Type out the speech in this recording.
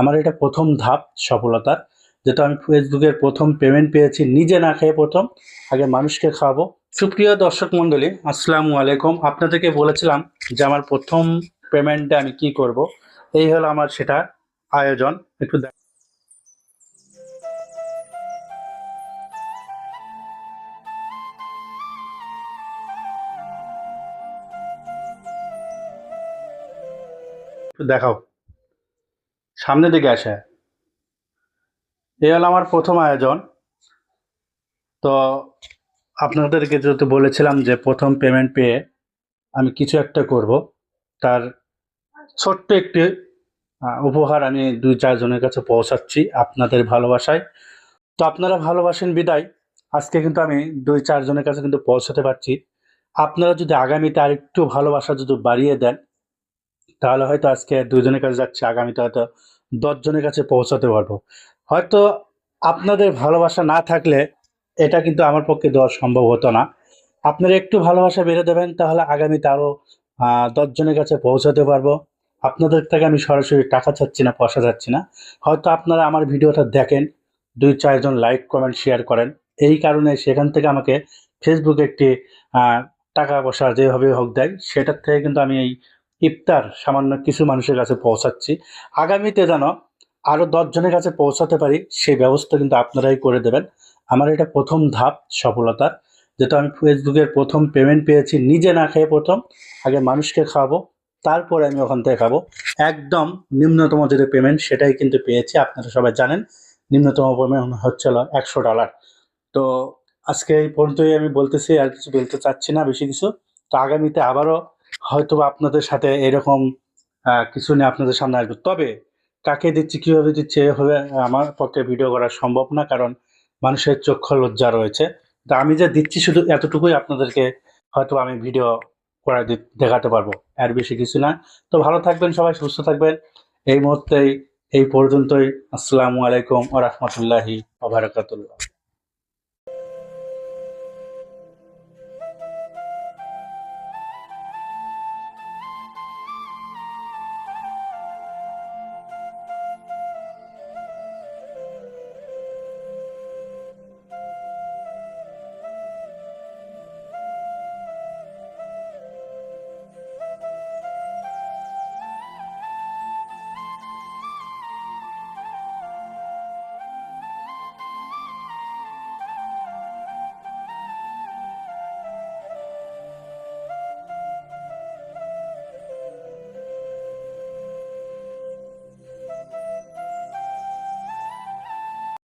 আমার এটা প্রথম ধাপ সফলতার, যেটা আমি ফেসবুকের প্রথম পেমেন্ট পেয়েছি, নিজে না খেয়ে প্রথম, আগে মানুষকে খাওয়াবো। সুপ্রিয় দর্শক মণ্ডলী, আসসালামু আলাইকুম। আপনাদেরকে বলেছিলাম যে আমার প্রথম পেমেন্টে আমি কি করব? এই হলো আমার সেটা আয়োজন। একটু দেখাও। সামনে দিকে আসে। এই হলো আমার প্রথম আয়োজন। তো আপনাদেরকে যেহেতু বলেছিলাম যে প্রথম পেমেন্ট পেয়ে আমি কিছু একটা করব, তার ছোট্ট একটি উপহার আমি দুই চারজনের কাছে পৌঁছাচ্ছি আপনাদের ভালোবাসায়। তো আপনারা ভালোবাসেন বিদায়। আজকে কিন্তু আমি দুই চারজনের কাছে কিন্তু পৌঁছাতে পারছি। আপনারা যদি আগামীতে আরেকটু ভালোবাসা যদি বাড়িয়ে দেন, তাহলে হয়তো আজকে দুজনের কাছে যাচ্ছে, আগামীতে হয়তো দশজনের কাছে পৌঁছাতে পারব। হয়তো আপনাদের ভালোবাসা না থাকলে এটা কিন্তু আমার পক্ষে দেওয়া সম্ভব হতো না। আপনারা একটু ভালোবাসা বেড়ে দেবেন, তাহলে আগামীতে আরও দশজনের কাছে পৌঁছাতে পারব। আপনাদের থেকে আমি সরাসরি টাকা চাচ্ছি না, পয়সা চাচ্ছি না। হয়তো আপনারা আমার ভিডিওটা দেখেন, দুই চারজন লাইক, কমেন্ট, শেয়ার করেন। এই কারণে সেখান থেকে আমাকে ফেসবুকে একটি টাকা পয়সা যেভাবে হোক দেয় সেটার থেকে কিন্তু আমি এই ইফতার সামান্য কিছু মানুষের কাছে পৌঁছাচ্ছি। আগামীতে যেন আরও দশজনের কাছে পৌঁছাতে পারি সেই ব্যবস্থা কিন্তু আপনারাই করে দেবেন। আমার এটা প্রথম ধাপ সফলতার, যেটা আমি ফেসবুকের প্রথম পেমেন্ট পেয়েছি, নিজে না খেয়ে প্রথম, আগে মানুষকে খাওয়াবো, তারপরে আমি ওখান থেকে খাব। একদম নিম্নতম যেটা পেমেন্ট সেটাই কিন্তু পেয়েছি, আপনারা সবাই জানেন, নিম্নতম পেমেন্ট হচ্ছিল একশো ডলার তো আজকে এই পর্যন্তই আমি বলতেছি, আর কিছু বলতে চাচ্ছি না, বেশি কিছু। তো আগামীতে আবারও হয়তো আপনাদের সাথে এরকম কিছু নিয়ে আপনাদের সামনে আসবে। তবে কাকে দিচ্ছি, কীভাবে দিচ্ছে, এভাবে আমার পক্ষে ভিডিও করা সম্ভব না, কারণ মানুষের চক্ষু লজ্জা রয়েছে। তা আমি যা দিচ্ছি শুধু এতটুকুই আপনাদেরকে হয়তো আমি ভিডিও করে দেখাতে পারব, আর বেশি কিছু না। তো ভালো থাকবেন সবাই, সুস্থ থাকবেন। এই মুহূর্তেই, এই পর্যন্তই। আসসালামু আলাইকুম ও রহমতুল্লাহি